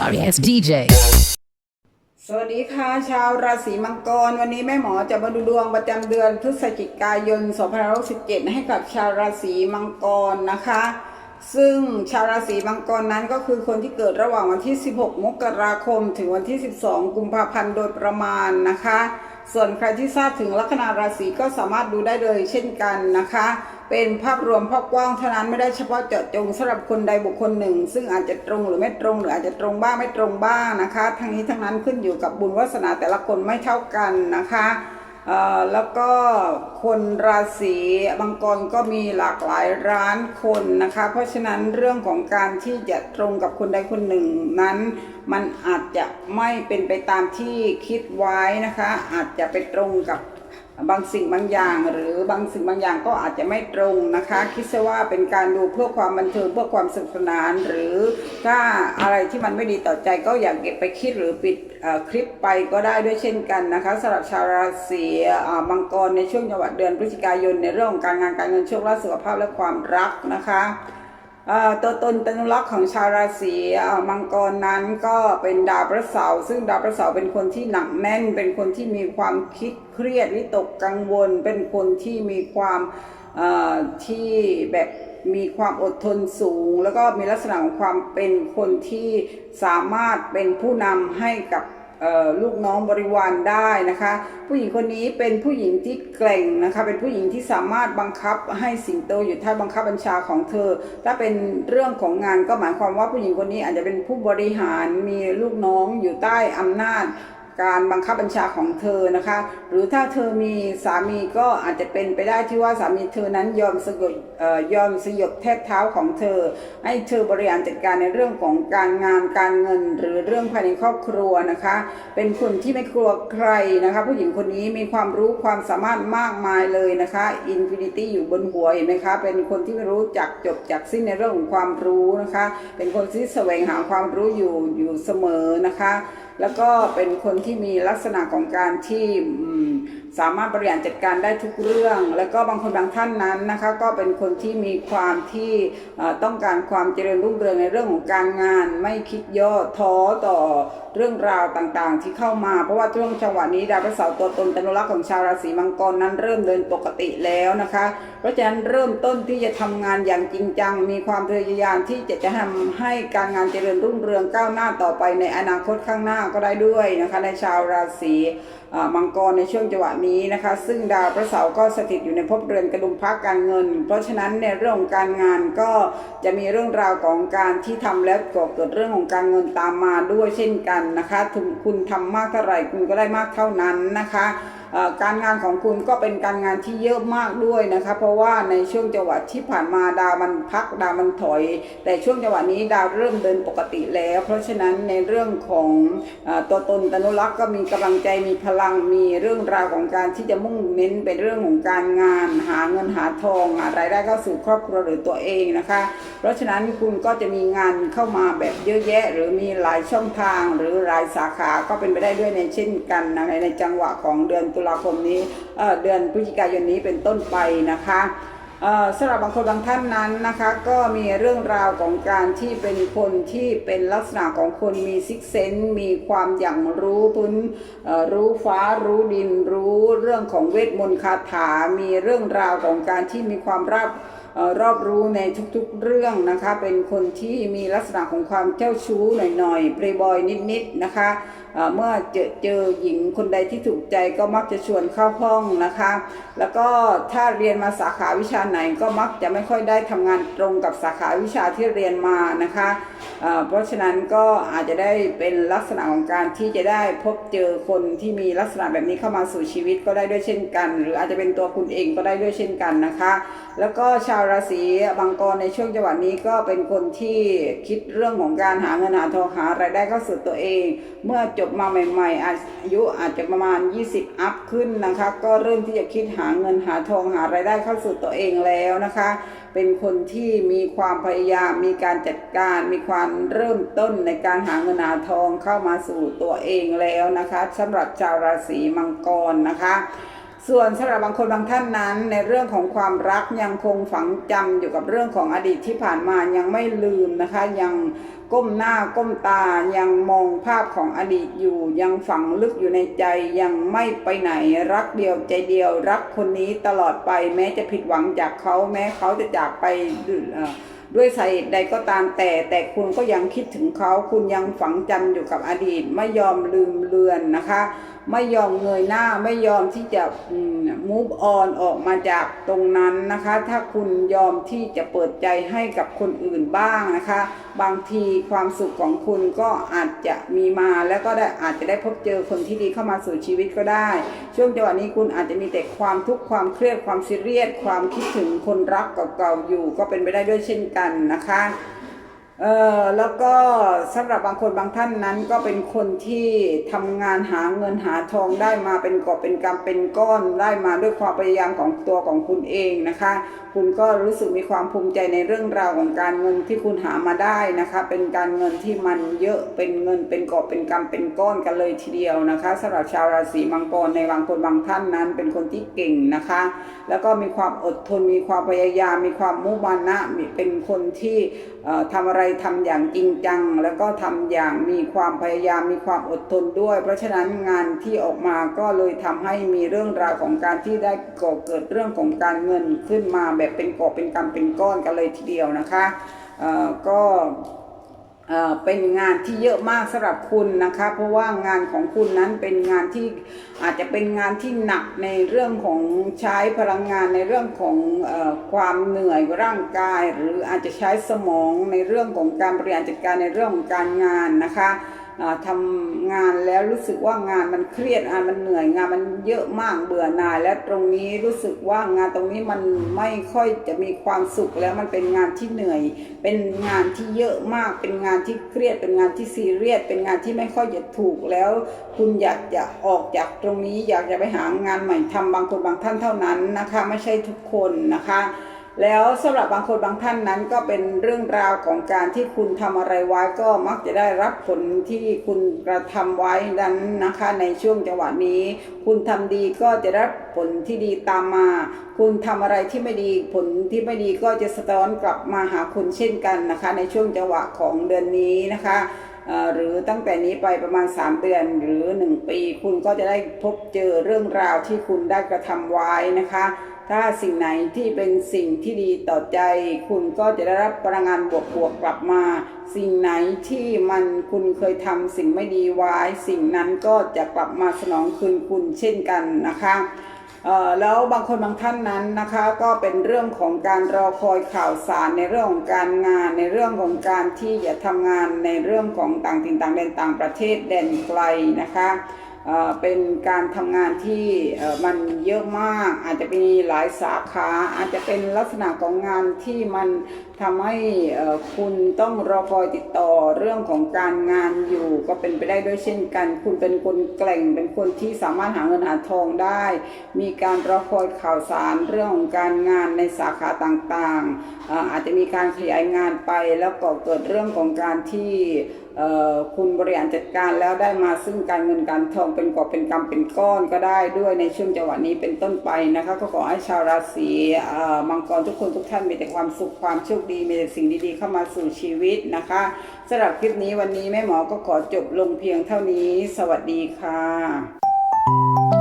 sorry ass DJ. สวัสดีค่ะ ชาวราศีมังกร วันนี้แม่หมอจะมาดูดวงประจำเดือนพฤศจิกายน 2567 ให้กับชาวราศีมังกรนะคะ ซึ่งชาวราศีมังกรนั้นก็คือคนที่เกิดระหว่างวันที่ 16 มกราคม ถึงวันที่ 12 กุมภาพันธ์โดยประมาณนะคะ ส่วนใครที่ทราบถึงลัคนาราศีก็สามารถดูได้เลยเช่นกันนะคะ เป็นภาพรวมภาพกว้างเท่านั้นไม่ได้เฉพาะเจาะจงสำหรับคนใดบุคคลหนึ่ง ซึ่งอาจจะตรงหรือไม่ตรงหรืออาจจะตรงบ้างไม่ตรงบ้างนะคะ ทั้งนี้ทั้งนั้นขึ้นอยู่กับบุญวาสนาแต่ละคนไม่เท่ากันนะคะแล้วก็คนราศีมังกรก็มีหลากหลายร้านคนนะคะ เพราะฉะนั้นเรื่องของการที่จะตรงกับคนใดคนหนึ่งนั้น มันอาจจะไม่เป็นไปตามที่คิดไว้นะคะ อาจจะไปตรงกับ บางสิ่งบางอย่างหรือบางสิ่งบางอย่างก็อาจจะไม่ตรงนะคะ คิดซะว่าเป็นการดูเพื่อความบันเทิงเพื่อความสนุกสนาน หรือถ้าอะไรที่มันไม่ดีต่อใจก็อย่าเก็บไปคิดหรือปิดคลิปไปก็ได้ด้วยเช่นกันนะคะสำหรับชาวราศีมังกรในช่วงจังหวัดเดือนพฤศจิกายนในเรื่องของการงานการเงินโชคลาภสุขภาพและความรักนะคะ ตัวตนตนุลักษ์ของชาวราศีมังกรนั้นก็เป็นดาวพระเสาร์ซึ่งดาวพระเสาร์เป็นคนที่หนักแน่น เป็นคนที่มีความคิดเครียดวิตกกังวล เป็นคนที่มีความที่แบบมีความอดทนสูง แล้วก็มีลักษณะของความเป็นคนที่สามารถเป็นผู้นำให้กับ ลูกน้องบริวารได้นะคะ ผู้หญิงคนนี้เป็นผู้หญิงที่เกร่งนะคะ เป็นผู้หญิงที่สามารถบังคับให้สิงโตอยู่ใต้บังคับบัญชาของเธอ ถ้าเป็นเรื่องของงานก็หมายความว่าผู้หญิงคนนี้อาจจะเป็นผู้บริหารมีลูกน้องอยู่ใต้อำนาจ การบังคับบัญชาของเธอนะคะ หรือถ้าเธอมีสามีก็อาจจะเป็นไปได้ที่ว่าสามีเธอนั้นยอมสยบยอมสยบแทบเท้าของเธอ ให้เธอบริหารจัดการในเรื่องของการงานการเงิน หรือเรื่องภายในครอบครัวนะคะ เป็นคนที่ไม่กลัวใครนะคะ ผู้หญิงคนนี้มีความรู้ความสามารถมากมายเลยนะคะอินฟินิตี้อยู่บนหัวเห็นไหมคะ เป็นคนที่ไม่รู้จักจบจากสิ้นในเรื่องของความรู้นะคะ เป็นคนที่แสวงหาความรู้อยู่อยู่เสมอนะคะ แล้วก็เป็นคนที่มีลักษณะของการที่สามารถบริหารจัดการได้ทุกเรื่อง แล้วก็บางคนบางท่านนั้นนะคะก็เป็นคนที่มีความที่ต้องการความเจริญรุ่งเรืองในเรื่องของการงาน ไม่คิดย่อท้อต่อเรื่องราวต่างๆ ที่เข้ามา เพราะว่าช่วงจังหวะนี้ดาวพฤหัสาร์ตัวตนตนุรักษ์ของชาวราศีมังกรนั้นเริ่มเดินปกติแล้วนะคะ เพราะฉะนั้นเริ่มต้นที่จะทำงานอย่างจริงจัง มีความพยายามที่จะจะทำให้การงานเจริญรุ่งเรืองก้าวหน้าต่อไปในอนาคตข้างหน้าก็ได้ด้วยนะคะในชาวราศีมังกรในช่วงจังหวะนี้นะคะ ซึ่งดาวพระเสาร์ก็สถิตอยู่ในภพเรือนกระดุมพักการเงิน เพราะฉะนั้นในเรื่องของการงานก็จะมีเรื่องราวของการที่ทำแล้วก็เกิดเรื่องของการเงินตามมาด้วยเช่นกันนะคะถึงคุณทำมากเท่าไหร่คุณก็ได้มากเท่านั้นนะคะ การงานของคุณก็เป็นการงานที่เยอะมากด้วยนะคะ เพราะว่าในช่วงจังหวะที่ผ่านมาดาวมันพักดาวมันถอย แต่ช่วงจังหวะนี้ดาวเริ่มเดินปกติแล้ว เพราะฉะนั้นในเรื่องของอตัวตนตนุรักษ์ก็มีกำลังใจมีพลังมีเรื่องราวของการที่จะมุ่งเน้นเป็นเรื่องของการงาน หาเงินหาทองหารายได้เข้าสู่ครอบครัวหรือตัวเองนะคะ เพราะฉะนั้นคุณก็จะมีงานเข้ามาแบบเยอะแยะ หรือมีหลายช่องทางหรือหลายสาขาก็เป็นไปได้ด้วยในเช่นกันนะในในจังหวะของเดือนตุลาคมนี้เเดือนพฤศจิกายนนี้เป็นต้นไปนะคะสำหรับบางคนบางท่านนั้นนะคะก็มีเรื่องราวของการที่เป็นคนที่เป็นลักษณะของคนมีซิกเซนมีความอย่างรู้พื้นรู้ฟ้ารู้ดินรู้เรื่องของเวทมนต์คาถา มีเรื่องราวของการที่มีความราบเอ่อรอบรู้ในทุกๆเรื่องนะคะ เป็นคนที่มีลักษณะของความเจ้าชู้หน่อยๆเพลย์บอยนิดๆนะคะเมื่อเจอเจอหญิงคนใดที่ถูกใจก็มักจะชวนเข้าห้องนะคะ แล้วก็ถ้าเรียนมาสาขาวิชาไหนก็มักจะไม่ค่อยได้ทำงานตรงกับสาขาวิชาที่เรียนมานะคะเอ่อเพราะฉะนั้นก็อาจจะได้เป็นลักษณะของการที่จะได้พบเจอคนที่มีลักษณะแบบนี้เข้ามาสู่ชีวิตก็ได้ด้วยเช่นกัน หรืออาจจะเป็นตัวคุณเองก็ได้ด้วยเช่นกันนะคะ แล้วก็ชาวราศีมังกรในช่วงจังหวะนี้ก็เป็นคนที่คิดเรื่องของการหาเงินหาทองหารายได้เข้าสู่ตัวเอง เมื่อจจบมาใหม่ๆ อายุอาจจะประมาณ 20 อัพขึ้นนะคะ ก็เริ่มที่จะคิดหาเงินหาทองหารายได้เข้าสู่ตัวเองแล้วนะคะ เป็นคนที่มีความพยายามมีการจัดการ มีความเริ่มต้นในการหาเงินหาทองเข้ามาสู่ตัวเองแล้วนะคะสำหรับชาวราศีมังกรนะคะส่วนสำหรับบางคนบางท่านนั้น ในเรื่องของความรักยังคงฝังจำอยู่กับเรื่องของอดีตที่ผ่านมายังไม่ลืมนะคะ ยัง ก้มหน้าก้มตายังมองภาพของอดีตอยู่ ยังฝังลึกอยู่ในใจยังไม่ไปไหนรักเดียวใจเดียว รักคนนี้ตลอดไปแม้จะผิดหวังจากเขาแม้เขาจะจากไปด้วยสาเหตุใดก็ตามแต่แต่คุณก็ยังคิดถึงเขา คุณยังฝังจำอยู่กับอดีตไม่ยอมลืมเลือนนะคะ ไม่ยอมเงยหน้าไม่ยอมที่จะม move on ออกมาจากตรงนั้นนะคะ ถ้าคุณยอมที่จะเปิดใจให้กับคนอื่นบ้างนะคะ บางทีความสุขของคุณก็อาจจะมีมาแล้วก็ได้อาจจะได้พบเจอคนที่ดีเข้ามาสู่ชีวิตก็ได้ ช่วงจังหวะนี้คุณอาจจะมีแต่ความทุกข์ความเครียดความซีเรียสความคิดถึงคนรักเก่าๆอยู่ ก็เป็นไปได้ด้วยเช่นกันนะคะ เออแล้วก็สำหรับบางคนบางท่านนั้นก็เป็นคนที่ทำงานหาเงินหาทองได้มาเป็นกอบเป็นกำเป็นก้อนได้มาด้วยความพยายามของตัวของคุณเองนะคะ คุณก็รู้สึกมีความภูมิใจในเรื่องราวของการเงินที่คุณหามาได้นะคะ เป็นการเงินที่มันเยอะเป็นเงินเป็นกอบเป็นกำเป็นก้อนกันเลยทีเดียวนะคะสำหรับชาวราศีมังกรในบางคนบางท่านนั้น เป็นคนที่เก่งนะคะ แล้วก็มีความอดทนมีความพยายามมีความมุ่งมานนะเป็นคนที่ทำอะไรทำอย่างจริงจัง แล้วก็ทำอย่างมีความพยายามมีความอดทนด้วย เพราะฉะนั้นงานที่ออกมาก็เลยทำให้มีเรื่องราวของการที่ได้ก่อเกิดเรื่องของการเงินขึ้นมาแบบเป็นกอบเป็นกำเป็นก้อนกันเลยทีเดียวนะคะเอ่อก็ เป็นงานที่เยอะมากสำหรับคุณนะคะ เพราะว่างานของคุณนั้นเป็นงานที่อาจจะเป็นงานที่หนักในเรื่องของใช้พลังงานในเรื่องของอความเหนื่อยร่างกาย หรืออาจจะใช้สมองในเรื่องของการบริหารจัดการในเรื่องของการงานนะคะ อ่าทำงานแล้วรู้สึกว่างานมันเครียดงานมันเหนื่อยงานมันเยอะมากเบื่อหน่าย และตรงนี้รู้สึกว่างานตรงนี้มันไม่ค่อยจะมีความสุขแล้วมันเป็นงานที่เหนื่อย เป็นงานที่เยอะมาก เป็นงานที่เครียด เป็นงานที่ซีเรียส เป็นงานที่ไม่ค่อยจะถูกแล้ว คุณอยากจะออกจากตรงนี้อยากจะไปหางานใหม่ทำบางคนบางท่านเท่านั้นนะคะ ไม่ใช่ทุกคนนะคะ แล้วสำหรับบางคนบางท่านนั้นก็เป็นเรื่องราวของการที่คุณทำอะไรไว้ก็มักจะได้รับผลที่คุณกระทำไว้นั้นนะคะ ในช่วงจังหวะนี้ คุณทำดีก็จะได้รับผลที่ดีตามมา คุณทำอะไรที่ไม่ดีผลที่ไม่ดีก็จะสะท้อนกลับมาหาคุณเช่นกันนะคะ ในช่วงจังหวะของเดือนนี้นะคะหรือตั้งแต่นี้ไปประมาณ 3 เดือนหรือ 1 ปี คุณก็จะได้พบเจอเรื่องราวที่คุณได้กระทำไว้นะคะ ถ้าสิ่งไหนที่เป็นสิ่งที่ดีต่อใจ คุณก็จะได้รับพลังงานบวกๆกลับมา สิ่งไหนที่มันคุณเคยทำสิ่งไม่ดีไว้ สิ่งนั้นก็จะกลับมาสนองคืนคุณเช่นกันนะคะแล้วบางคนบางท่านนั้นนะคะก็เป็นเรื่องของการรอคอยข่าวสารในเรื่องของการงาน ในเรื่องของการที่จะทำงานในเรื่องของต่างถิ่นต่างแดนต่างประเทศแดนไกลนะคะ เออเป็นการทำงานที่มันเยอะมาก อาจจะมีหลายสาขาอาจจะเป็นลักษณะของงานที่มัน ทำให้คุณต้องรอคอยติดต่อเรื่องของการงานอยู่ ก็เป็นไปได้ด้วยเช่นกัน คุณเป็นคนแกล่งเป็นคนที่สามารถหาเงินหาทองได้ มีการรอคอยข่าวสารเรื่องของการงานในสาขาต่างๆ อาจจะมีการขยายงานไปแล้วก็เกิดเรื่องของการที่คุณบริหารจัดการแล้วได้มาซึ่งการเงินการทองเป็นกอบเป็นกำเป็นก้อนก็ได้ด้วยในช่วงจังหวะนี้เป็นต้นไปนะคะก็ขอให้ชาวราศีมังกรทุกคนทุกท่านมีแต่ความสุขความโชคดีมีแต่สิ่งดีๆ เข้ามาสู่ชีวิตนะคะสำหรับคลิปนี้วันนี้แม่หมอก็ขอจบลงเพียงเท่านี้ สวัสดีค่ะ